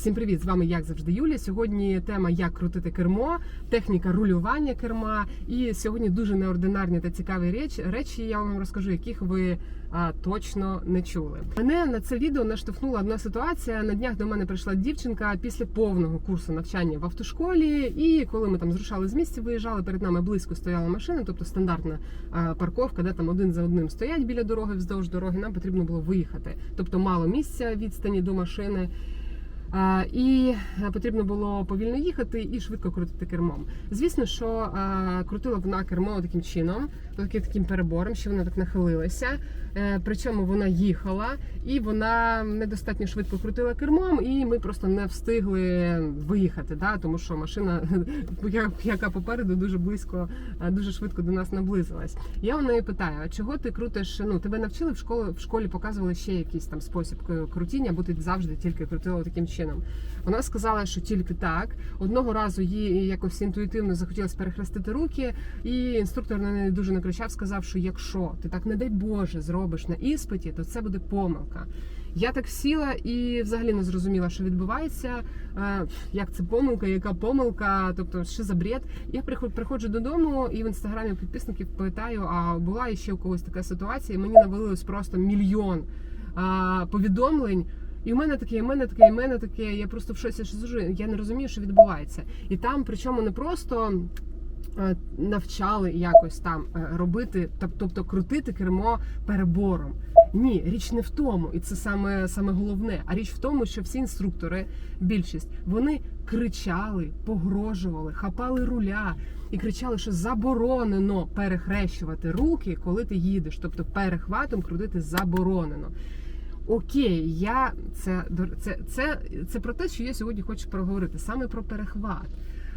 Всім привіт! З вами як завжди Юля. Сьогодні тема як крутити кермо, техніка рулювання керма. І сьогодні дуже неординарні та цікаві речі. Речі я вам розкажу, яких ви а, точно не чули. Мене на це відео наштовхнула одна ситуація. На днях до мене прийшла дівчинка після повного курсу навчання в автошколі. І коли ми там зрушали з місця, виїжджали перед нами близько стояла машина, тобто стандартна а, парковка, де там один за одним стоять біля дороги вздовж дороги. Нам потрібно було виїхати, тобто мало місця відстані до машини. І е, потрібно було повільно їхати і швидко крутити кермом. Звісно, що крутила вона кермо таким чином, таким таким перебором, що вона так нахилилася. Е, причому вона їхала, і вона недостатньо швидко крутила кермом, і ми просто не встигли виїхати, да, тому що машина, яка попереду дуже близько, е, дуже швидко до нас наблизилась. Я у неї питаю: а чого ти крутиш? Ну тебе навчили в школі в школі, показували ще якийсь там спосіб крутіння, або ти завжди тільки крутила таким чином. Вона сказала, що тільки так. Одного разу їй якось інтуїтивно захотілося перехрестити руки, і інструктор на неї дуже накричав, сказав, що якщо ти так, не дай Боже, зробиш на іспиті, то це буде помилка. Я так сіла і взагалі не зрозуміла, що відбувається, е, як це помилка, яка помилка, тобто що за бред. Я приходжу додому і в інстаграмі підписників питаю, а була ще у когось така ситуація. і Мені навалилось просто мільйон повідомлень. І в мене таке, і в мене таке, і в мене таке. Я просто в шоці сижу, Я не розумію, що відбувається. І там, причому не просто е, навчали якось там е, робити, тоб- тобто крутити кермо перебором. Ні, річ не в тому, і це саме, саме головне. А річ в тому, що всі інструктори, більшість, вони кричали, погрожували, хапали руля і кричали, що заборонено перехрещувати руки, коли ти їдеш. Тобто перехватом крутити заборонено. Окей, я це це, це, це про те, що я сьогодні хочу проговорити саме про перехват.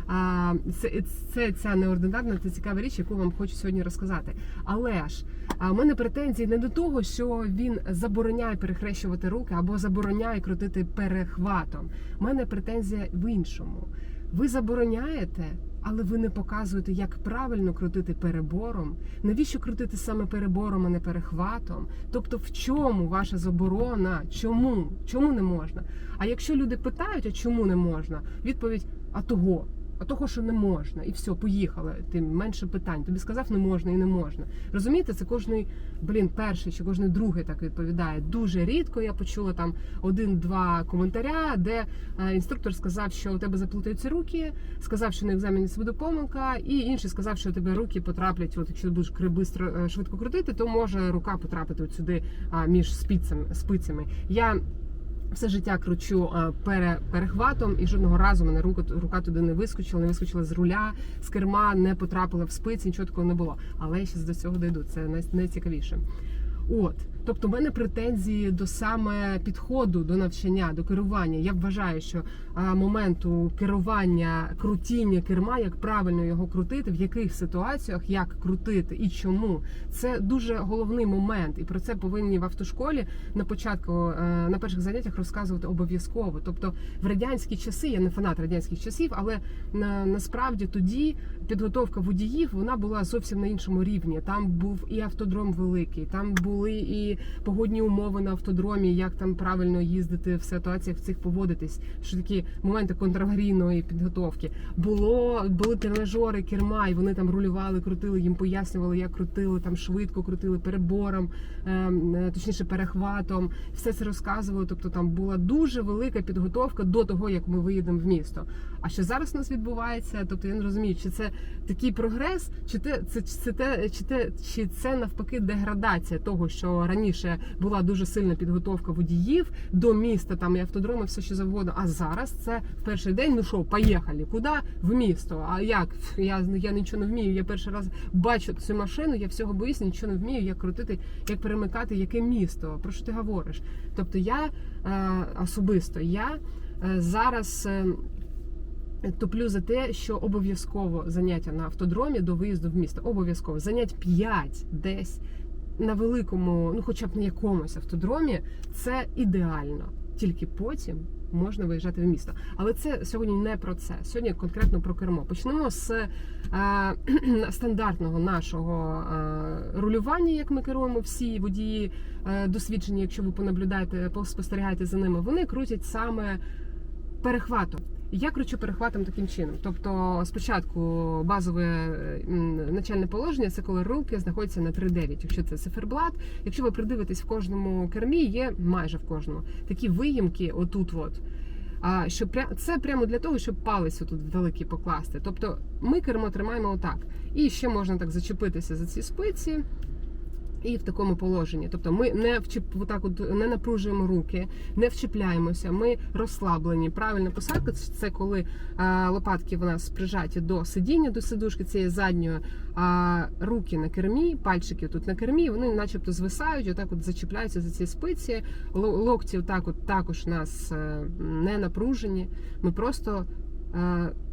А, це, це ця неординарна та цікава річ, яку вам хочу сьогодні розказати. Але ж а, в мене претензії не до того, що він забороняє перехрещувати руки або забороняє крутити перехватом. У мене претензія в іншому. Ви забороняєте, але ви не показуєте, як правильно крутити перебором. Навіщо крутити саме перебором, а не перехватом? Тобто, в чому ваша заборона? Чому? Чому не можна? А якщо люди питають, а чому не можна? Відповідь: а того. А того, що не можна, і все, поїхали. Тим менше питань. Тобі сказав, не можна і не можна. Розумієте, це кожний блін, перший чи кожний другий так відповідає. Дуже рідко я почула там один-два коментаря, де е, інструктор сказав, що у тебе заплутаються руки, сказав, що на екзамені це буде помилка, і інший сказав, що у тебе руки потраплять. От якщо ти будеш е, швидко крутити, то може рука потрапити от сюди між спицями спицями. Я все життя кручу пере, перехватом, і жодного разу мене рука, рука туди не вискочила, не вискочила з руля, з керма, не потрапила в спиці, нічого такого не було. Але я ще до цього дойду. Це найцікавіше. От, тобто, в мене претензії до саме підходу до навчання, до керування. Я вважаю, що моменту керування, крутіння керма, як правильно його крутити, в яких ситуаціях як крутити і чому, це дуже головний момент. І про це повинні в автошколі на початку е, на перших заняттях розказувати обов'язково. Тобто, в радянські часи я не фанат радянських часів, але на, насправді тоді підготовка водіїв вона була зовсім на іншому рівні. Там був і автодром великий, там були і погодні умови на автодромі, як там правильно їздити в ситуаціях в цих поводитись. Що такі моменти контраварійної підготовки було були тренажери, керма, і вони там рулювали, крутили, їм пояснювали, як крутили там швидко, крутили перебором, ем, е, точніше перехватом. Все це розказували. Тобто там була дуже велика підготовка до того, як ми виїдемо в місто. А що зараз у нас відбувається? Тобто я не розумію, чи це такий прогрес, чи те це, це те, чи це навпаки деградація того, що раніше була дуже сильна підготовка водіїв до міста, там і автодроми, все що завгодно. А зараз це в перший день. Ну що, поїхали? Куди? В місто. А як? Я я нічого не вмію. Я перший раз бачу цю машину, я всього боюся, нічого не вмію, як крутити, як перемикати, яке місто. Про що ти говориш? Тобто, я е, особисто я е, зараз. е, Топлю за те, що обов'язково заняття на автодромі до виїзду в місто. Обов'язково занять 5 десь на великому, ну хоча б на якомусь автодромі, це ідеально. Тільки потім можна виїжджати в місто. Але це сьогодні не про це. Сьогодні конкретно про кермо. Почнемо з е, стандартного нашого е, рулювання, як ми керуємо всі водії е, досвідчені, якщо ви понаблюдаєте, поспостерігаєте за ними, вони крутять саме перехватом. Я кручу перехватом таким чином. Тобто, спочатку базове начальне положення це коли руки знаходяться на 3,9, якщо це циферблат. Якщо ви придивитесь в кожному кермі, є майже в кожному такі виїмки, отут, от. А що пря... це прямо для того, щоб палець отут великий покласти. Тобто ми кермо тримаємо отак. І ще можна так зачепитися за ці спиці. І в такому положенні, тобто ми не вчіп, отак от не напружуємо руки, не вчіпляємося. Ми розслаблені. Правильна посадка це коли а, лопатки в нас прижаті до сидіння, до сидушки цієї задньої, а руки на кермі, пальчики тут на кермі, вони, начебто, звисають, отак от зачіпляються за ці спиці. Ло- Локті отак от також нас е, не напружені. Ми просто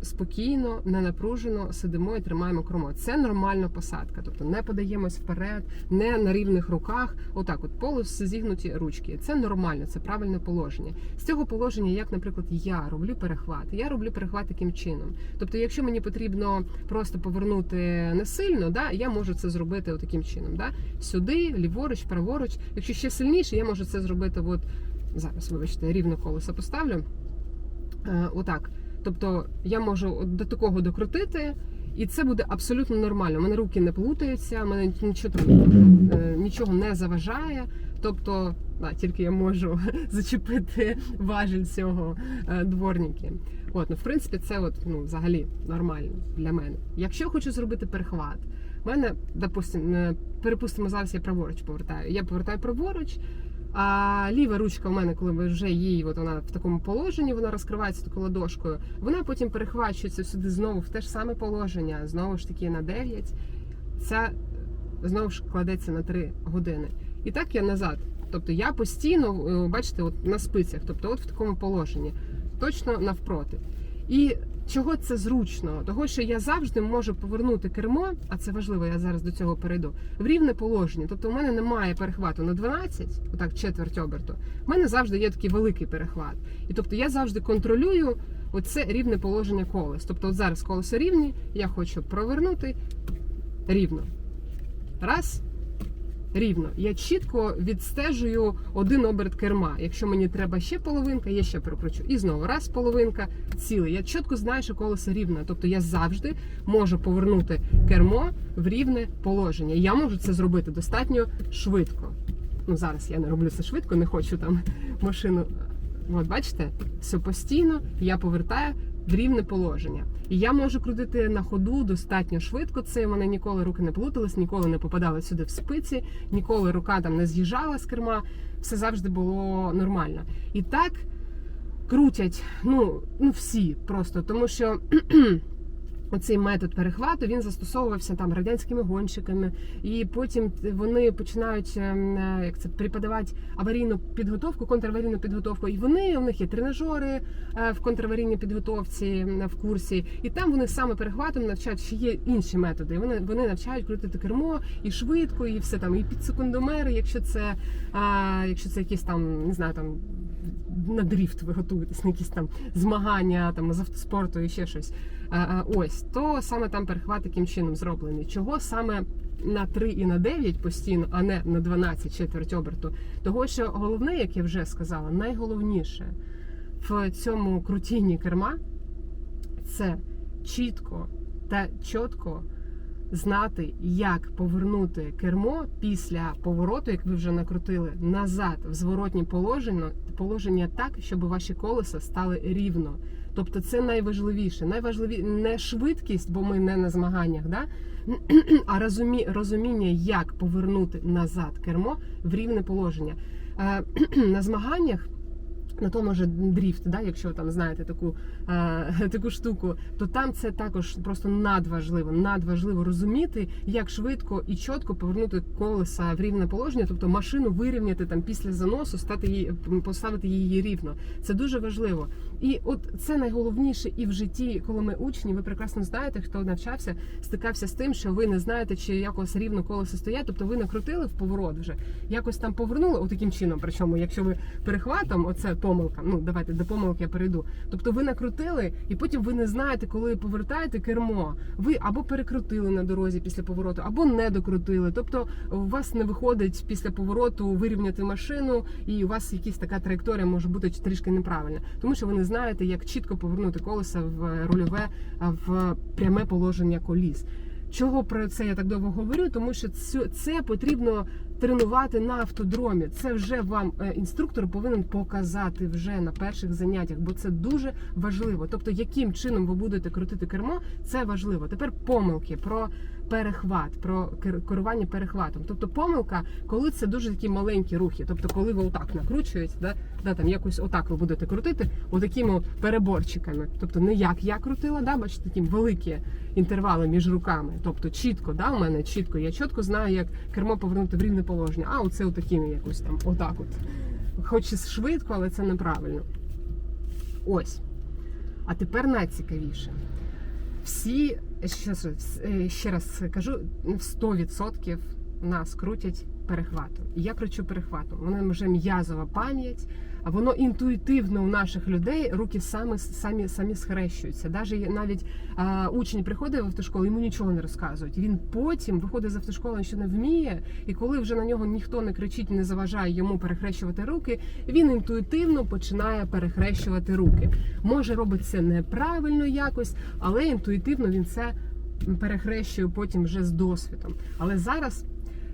спокійно, не напружено сидимо і тримаємо кермо. Це нормальна посадка, тобто не подаємось вперед, не на рівних руках. Отак, от полос зігнуті ручки. Це нормально, це правильне положення. З цього положення, як, наприклад, я роблю перехват. Я роблю перехват таким чином. Тобто, якщо мені потрібно просто повернути не сильно, да, я можу це зробити таким чином. Да? Сюди, ліворуч, праворуч. Якщо ще сильніше, я можу це зробити. От зараз, вибачте, рівно колесо поставлю. Е, отак. Тобто я можу до такого докрутити, і це буде абсолютно нормально. У мене руки не плутаються, мене нічого е, нічого не заважає. Тобто, да, тільки я можу зачепити важіль цього е, дворники. От, ну, в принципі, це от, ну, взагалі нормально для мене. Якщо я хочу зробити перехват, в мене, допустим, е, перепустимо, зараз я праворуч повертаю. Я повертаю праворуч, а ліва ручка в мене, коли вже її, от вона в такому положенні, вона розкривається такою ладошкою, вона потім перехвачується сюди знову в те ж саме положення, знову ж таки на 9. Ця знову ж кладеться на 3 години. І так я назад. Тобто я постійно, е, бачите, от на спицях, тобто от в такому положенні, точно навпроти. І чого це зручно? Того, що я завжди можу повернути кермо, а це важливо, я зараз до цього перейду, в рівне положення. Тобто, у мене немає перехвату на 12, отак четверть оберту. У мене завжди є такий великий перехват. І тобто я завжди контролюю оце рівне положення колес. Тобто, от зараз колесо рівні, я хочу провернути рівно. Раз. Рівно. Я чітко відстежую один оберт керма. Якщо мені треба ще половинка, я ще перекручу. І знову раз половинка, цілий. Я чітко знаю, що колесо рівне. Тобто я завжди можу повернути кермо в рівне положення. Я можу це зробити достатньо швидко. Ну зараз я не роблю це швидко, не хочу там машину. От бачите, все постійно я повертаю в рівне положення. І я можу крутити на ходу достатньо швидко. Це в мене ніколи руки не плутались, ніколи не попадали сюди в спиці, ніколи рука там не з'їжджала з керма. Все завжди було нормально. І так крутять ну, ну всі просто, тому що. Оцей метод перехвату він застосовувався там радянськими гонщиками, і потім вони починають ем, е, як це преподавати аварійну підготовку, контраварійну підготовку. І вони у них є тренажери е, в контраварійній підготовці в курсі, і там вони саме перехватом навчають, що є інші методи. Вони вони навчають крутити кермо і швидко, і все там, і під секундомери, якщо це а, якщо це якісь там, не знаю, там на дріфт ви готуєтесь, на якісь там змагання там з автоспорту і ще щось. Ось то саме там перехват таким чином зроблений. Чого саме на 3 і на 9 постійно, а не на 12 четверть оберту? Того, що головне, як я вже сказала, найголовніше в цьому крутінні керма це чітко та чітко знати, як повернути кермо після повороту, як ви вже накрутили, назад в зворотнє положення, положення так, щоб ваші колеса стали рівно. Тобто це найважливіше. Найважливіше не швидкість, бо ми не на змаганнях, да? а розумі, розуміння, як повернути назад кермо в рівне положення. Е, на змаганнях. На тому же дріфт, да, якщо там знаєте таку е, таку штуку, то там це також просто надважливо. Надважливо розуміти, як швидко і чітко повернути колеса в рівне положення, тобто машину вирівняти там після заносу, стати її поставити її рівно. Це дуже важливо. І от це найголовніше і в житті, коли ми учні, ви прекрасно знаєте, хто навчався, стикався з тим, що ви не знаєте, чи якось рівно колесо стоять. Тобто ви накрутили в поворот вже, якось там повернули отаким чином. Причому, якщо ви перехватом, оце помилкам. Ну, давайте до помилки я перейду. Тобто ви накрутили, і потім ви не знаєте, коли повертаєте кермо. Ви або перекрутили на дорозі після повороту, або не докрутили. Тобто у вас не виходить після повороту вирівняти машину, і у вас якась така траєкторія може бути трішки неправильна, тому що ви не знаєте, як чітко повернути колеса в рульове в пряме положення коліс. Чого про це я так довго говорю? Тому що це потрібно тренувати на автодромі. Це вже вам е, інструктор повинен показати вже на перших заняттях, бо це дуже важливо. Тобто, яким чином ви будете крутити кермо, це важливо. Тепер помилки про перехват, про керування перехватом. Тобто помилка, коли це дуже такі маленькі рухи. Тобто, коли ви отак накручуєте, да, да, там якось отак ви будете крутити, отакими переборчиками. Тобто, не як я крутила, да, бачите, такі великі інтервали між руками. Тобто чітко, да, у мене чітко. Я чітко знаю, як кермо повернути в рівне положення. А оце отакими якось там, отак от. Хоч і швидко, але це неправильно. Ось. А тепер найцікавіше. Всі, ще, раз- е, ще раз кажу, в 100% нас крутять перехватом. І я кручу перехватом. Воно вже м'язова пам'ять, а воно інтуїтивно у наших людей руки самі самі, самі схрещуються. Даже навіть а, учень приходить в автошколу, йому нічого не розказують. Він потім виходить з автошколи, ще не вміє, і коли вже на нього ніхто не кричить, не заважає йому перехрещувати руки, він інтуїтивно починає перехрещувати руки. Може робить це неправильно якось, але інтуїтивно він це перехрещує потім вже з досвідом. Але зараз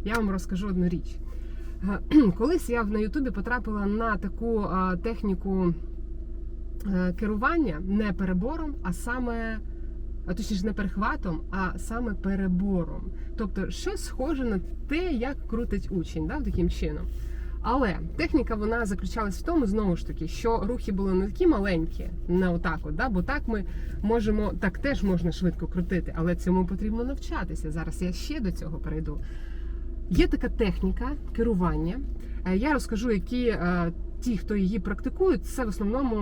я вам розкажу одну річ. Е, Колись я на Ютубі потрапила на таку техніку е, керування не перебором, а саме, а точніше не перехватом, а саме перебором. Тобто щось схоже на те, як крутить учень, да, таким чином. Але техніка вона заключалась в тому, знову ж таки, що рухи були не такі маленькі, не отак, от, да, бо так ми можемо, так теж можна швидко крутити, але цьому потрібно навчатися. Зараз я ще до цього перейду. Є така техніка керування. Е, Я розкажу, які е, ті, хто її практикують, це в основному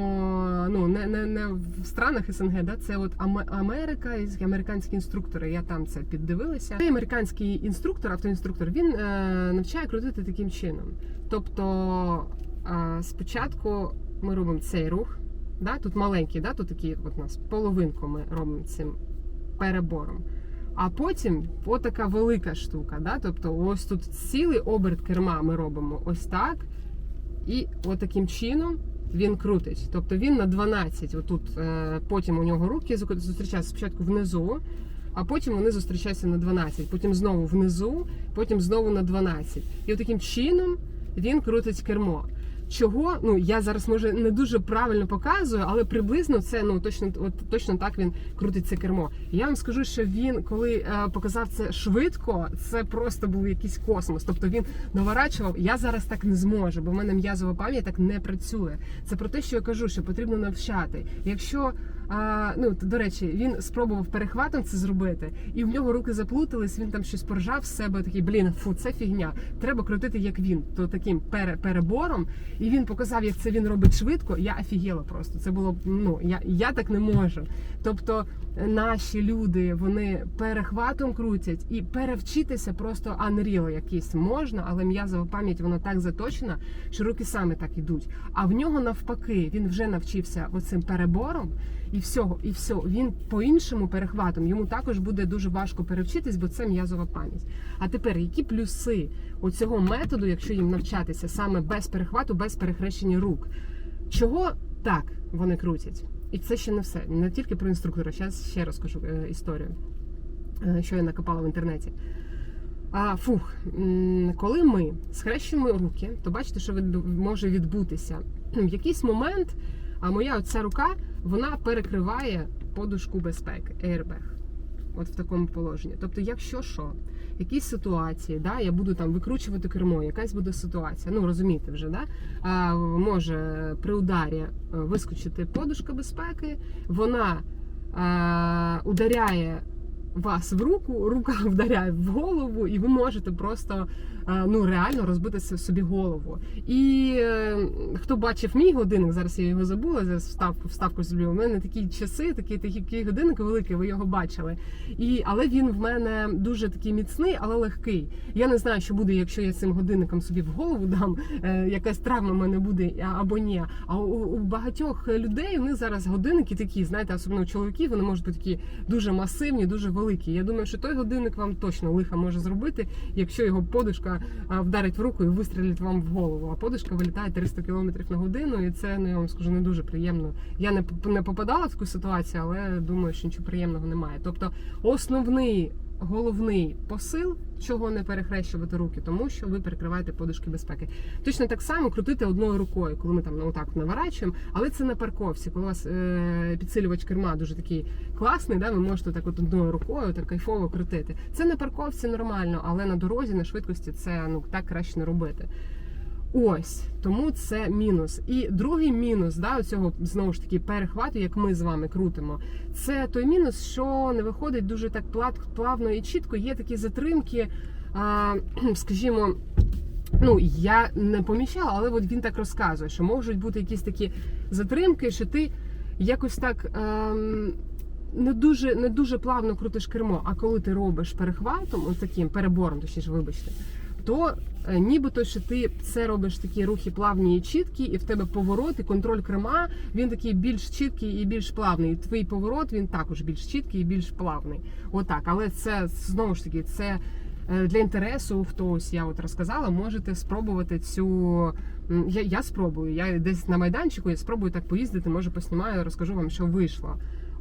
ну не, не, не в странах СНГ, да це от Аме- Америка американські інструктори. Я там це піддивилася. Цей американський інструктор, автоінструктор, він е, навчає крутити таким чином. Тобто спочатку ми робимо цей рух. Да, тут маленький, да, тут такі от нас половинку ми робимо цим перебором. А потім отака велика штука. Да? Тобто, ось тут цілий оберт керма ми робимо ось так. І отаким чином він крутить. Тобто він на 12. Отут е, потім у нього руки зустрічаються спочатку внизу, а потім вони зустрічаються на 12. Потім знову внизу, потім знову на 12. І отаким чином він крутить кермо. Чого? Ну я зараз може не дуже правильно показую, але приблизно це ну точно от, точно так він крутить це кермо. Я вам скажу, що він, коли е, показав це швидко, це просто був якийсь космос. Тобто він наворачував. Я зараз так не зможу, бо в мене м'язова пам'ять так не працює. Це про те, що я кажу, що потрібно навчати. Якщо а, ну до речі, він спробував перехватом це зробити, і в нього руки заплутались. Він там щось поржав з себе. Такий блін, фу, це фігня. Треба крутити як він, то таким пере, перебором. Він показав, як це він робить швидко. Я офігела просто. Це було ну я, я так не можу. Тобто наші люди вони перехватом крутять і перевчитися просто Анріл якийсь можна, але м'язова пам'ять вона так заточена, що руки саме так ідуть. А в нього навпаки він вже навчився оцим перебором. І всього, і все, він по-іншому перехватом йому також буде дуже важко перевчитись, бо це м'язова пам'ять. А тепер які плюси оцього методу, якщо їм навчатися саме без перехвату, без перехрещення рук? Чого так вони крутять? І це ще не все. Не тільки про інструктора. Зараз ще розкажу е, історію, е, що я накопала в інтернеті. А фух, коли ми схрещуємо руки, то бачите, що може відбутися. В якийсь момент, а моя оця рука вона перекриває подушку безпеки, airbag. От в такому положенні. Тобто, якщо що, якісь ситуації, да, я буду там викручувати кермо, якась буде ситуація. Ну розумієте вже, да? А, може при ударі е, вискочити подушка безпеки, вона а, ударяє вас в руку, рука вдаряє в голову, і ви можете просто е, ну реально розбити собі голову. І е, хто бачив мій годинник, зараз я його забула, зараз вставку вставку зроблю. У мене такі часи, такі такі годинник великий, ви його бачили. І але він в мене дуже такий міцний, але легкий. Я не знаю, що буде, якщо я цим годинником собі в голову дам, е, якась травма в мене буде або ні. А у, у багатьох людей у них зараз годинники такі, знаєте, особливо у чоловіків, вони можуть бути такі дуже масивні, дуже великі. Я думаю, що той годинник вам точно лиха може зробити, якщо його подушка вдарить в руку і вистрілить вам в голову. А подушка вилітає 300 км на годину, і це ну я вам скажу не дуже приємно. Я не не попадала в таку ситуацію, але думаю, що нічого приємного немає. Тобто, основний. Головний посил, чого не перехрещувати руки, тому що ви перекриваєте подушки безпеки. Точно так само крутити одною рукою, коли ми там ну, отак наворачуємо, але це на парковці, коли у вас е, підсилювач керма дуже такий класний, да, ви можете так от одною рукою так кайфово крутити. Це на парковці нормально, але на дорозі, на швидкості це ну так краще не робити. Ось тому це мінус. І другий мінус да, цього знову ж таки перехвату, як ми з вами крутимо, це той мінус, що не виходить дуже так плавно і чітко. Є такі затримки, а, скажімо. Ну, я не помічала, але от він так розказує, що можуть бути якісь такі затримки, що ти якось так ем, не дуже не дуже плавно крутиш кермо. А коли ти робиш перехватом, от таким перебором, точніше, вибачте, то е, нібито що ти це робиш такі рухи плавні і чіткі, і в тебе поворот, і контроль керма він такий більш чіткий і більш плавний. І твій поворот він також більш чіткий і більш плавний. Отак, але це знову ж таки це. е, Для інтересу, хто ось я от розказала, можете спробувати цю. Я, я спробую. Я десь на майданчику я спробую так поїздити, може поснімаю, розкажу вам, що вийшло.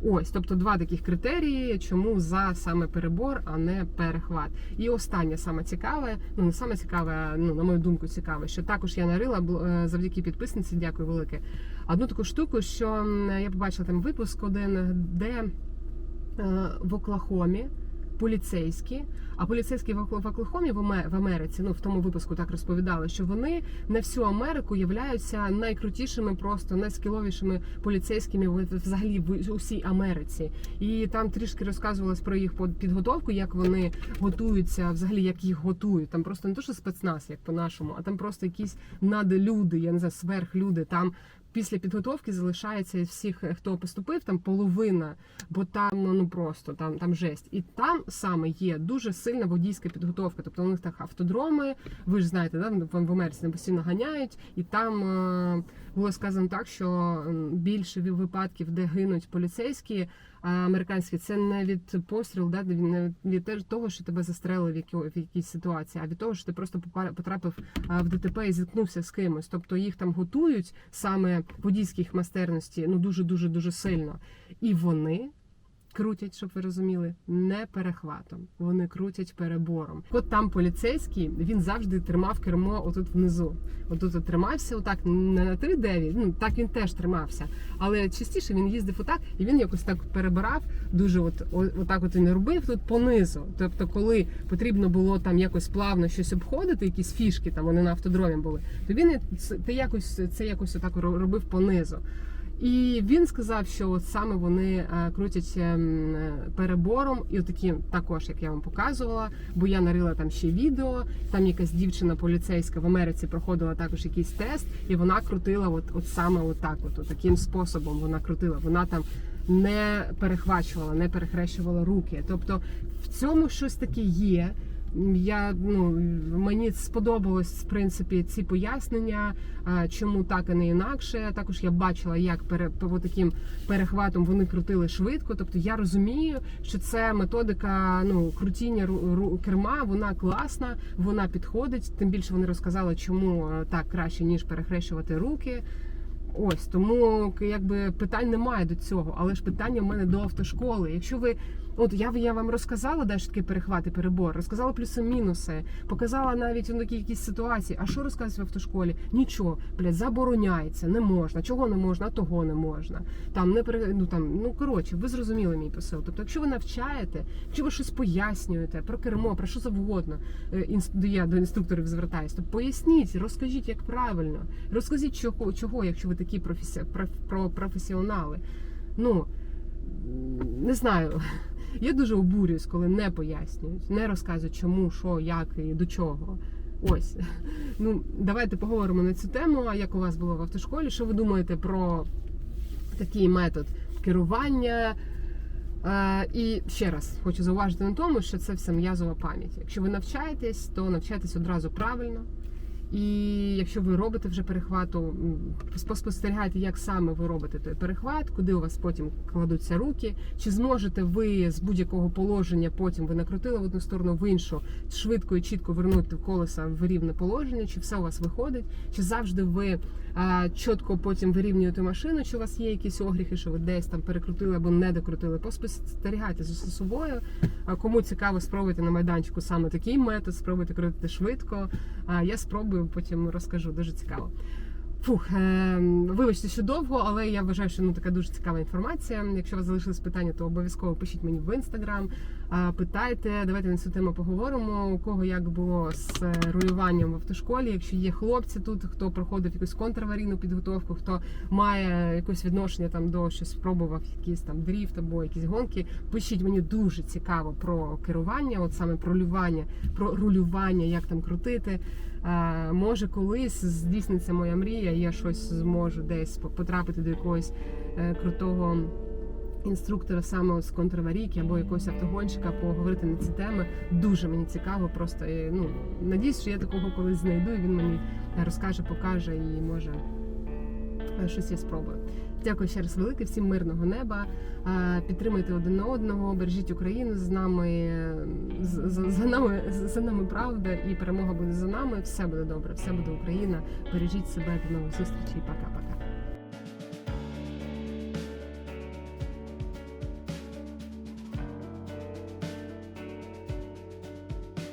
Ось, тобто два таких критерії, чому за саме перебор, а не перехват. І останнє саме цікаве, ну не саме цікаве, а, ну на мою думку, цікаве, що також я нарила е, завдяки підписниці, дякую велике. Одну таку штуку, що я побачила там випуск один, де е, в Оклахомі. Поліцейські, а поліцейські в Оклахомі в Америці, ну в тому випуску так розповідали, що вони на всю Америку являються найкрутішими, просто найскіловішими поліцейськими взагалі в усій Америці. І там трішки розказувалось про їх підготовку, як вони готуються, взагалі як їх готують. Там просто не то, що спецназ, як по-нашому, а там просто якісь надлюди, я не знаю, сверхлюди. Там після підготовки залишається всіх, е, хто поступив, там половина, бо там ну просто там, там жесть. І там саме є дуже сильна водійська підготовка. Тобто у них так автодроми, ви ж знаєте, да, в в Америці не постійно ганяють, і там е, було сказано так, що більше випадків, де гинуть поліцейські а, американські, це не від пострілу, да, не від того, що тебе застрелили в, які, в якійсь ситуації, а від того, що ти просто потрапив в ДТП і зіткнувся з кимось. Тобто їх там готують саме водійських майстерності, ну дуже дуже дуже сильно. І вони крутять, щоб ви розуміли, не перехватом. Вони крутять перебором. От там поліцейський він завжди тримав кермо отут внизу. Отут от тримався, отак не на 3-9, ну так він теж тримався. Але частіше він їздив отак, і він якось так перебирав. Дуже от отак от він робив тут понизу. Тобто, коли потрібно було там якось плавно щось обходити, якісь фішки там вони на автодромі були, то він це якось це якось отак робив понизу. І він сказав, що от саме вони е, крутять ем, е, перебором, і такі також, як я вам показувала, бо я нарила там ще відео. Там якась дівчина поліцейська в Америці проходила також якийсь тест, і вона крутила, от, от саме отак, от, от таким способом вона крутила. Вона там не перехвачувала, не перехрещувала руки. Тобто в цьому щось таке є. Я ну мені сподобалось в принципі ці пояснення, чому так і не інакше. Також я бачила, як пере таким перехватом вони крутили швидко. Тобто я розумію, що це методика ну крутіння ру- ру- керма. Вона класна, вона підходить. Тим більше вони розказали, чому так краще ніж перехрещувати руки. Ось тому якби питань немає до цього, але ж питання в мене до автошколи. Якщо ви от я, я вам розказала, де ж таки перехват і перебор, розказала плюси-мінуси, показала навіть у такі якісь ситуації. А що розказують в автошколі? Нічого, блядь, забороняється, не можна. Чого не можна, того не можна. Там не пере... ну там, ну коротше, ви зрозуміли мій посил. Тобто, якщо ви навчаєте, якщо ви щось пояснюєте про кермо, про що завгодно, е, я до інструкторів звертаюся, то поясніть, розкажіть, як правильно, розкажіть, чого, чого якщо ви такі професі... проф- професіонали. Ну не знаю. Я дуже обурююсь, коли не пояснюють, не розказують, чому, що, як і до чого. Ось. Ну, давайте поговоримо на цю тему. А як у вас було в автошколі? Що ви думаєте про такий метод керування? Е, і ще раз хочу зауважити на тому, що це все м'язова пам'ять. Якщо ви навчаєтесь, то навчайтесь одразу правильно. І якщо ви робите вже перехвату, спостерігайте, як саме ви робите той перехват, куди у вас потім кладуться руки, чи зможете ви з будь-якого положення потім ви накрутили в одну сторону, в іншу, швидко і чітко вернути колеса в рівне положення, чи все у вас виходить, чи завжди ви чітко потім вирівнювати машину, чи у вас є якісь огріхи, що ви десь там перекрутили або не докрутили. Поспостерігайте за собою. Кому цікаво, спробуйте на майданчику саме такий метод, спробуйте крутити швидко. Я спробую, потім розкажу. Дуже цікаво. Фух, е, вибачте, що довго, але я вважаю, що ну така дуже цікава інформація. Якщо у вас залишились питання, то обов'язково пишіть мені в інстаграм. Питайте, давайте на цю тему поговоримо. У кого як було з е, рулюванням в автошколі. Якщо є хлопці тут, хто проходив якусь контраварійну підготовку, хто має якесь відношення там до що спробував якийсь там дріфт або якісь гонки. Пишіть мені дуже цікаво про керування, от саме про рулювання, про рулювання, як там крутити. Може, колись здійсниться моя мрія, я щось зможу десь потрапити до якогось е, крутого інструктора саме з контраварійки або якогось автогонщика, поговорити на ці теми. Дуже мені цікаво. Просто е, ну надіюсь, що я такого колись знайду, і він мені розкаже, покаже і може е, щось я спробую. Дякую ще раз велике, всім мирного неба. Підтримуйте один одного, бережіть Україну з нами, е, з- з- за нами, за нами правда, і перемога буде за нами. Все буде добре, все буде Україна. Бережіть себе до нових зустрічей. Пока-пока.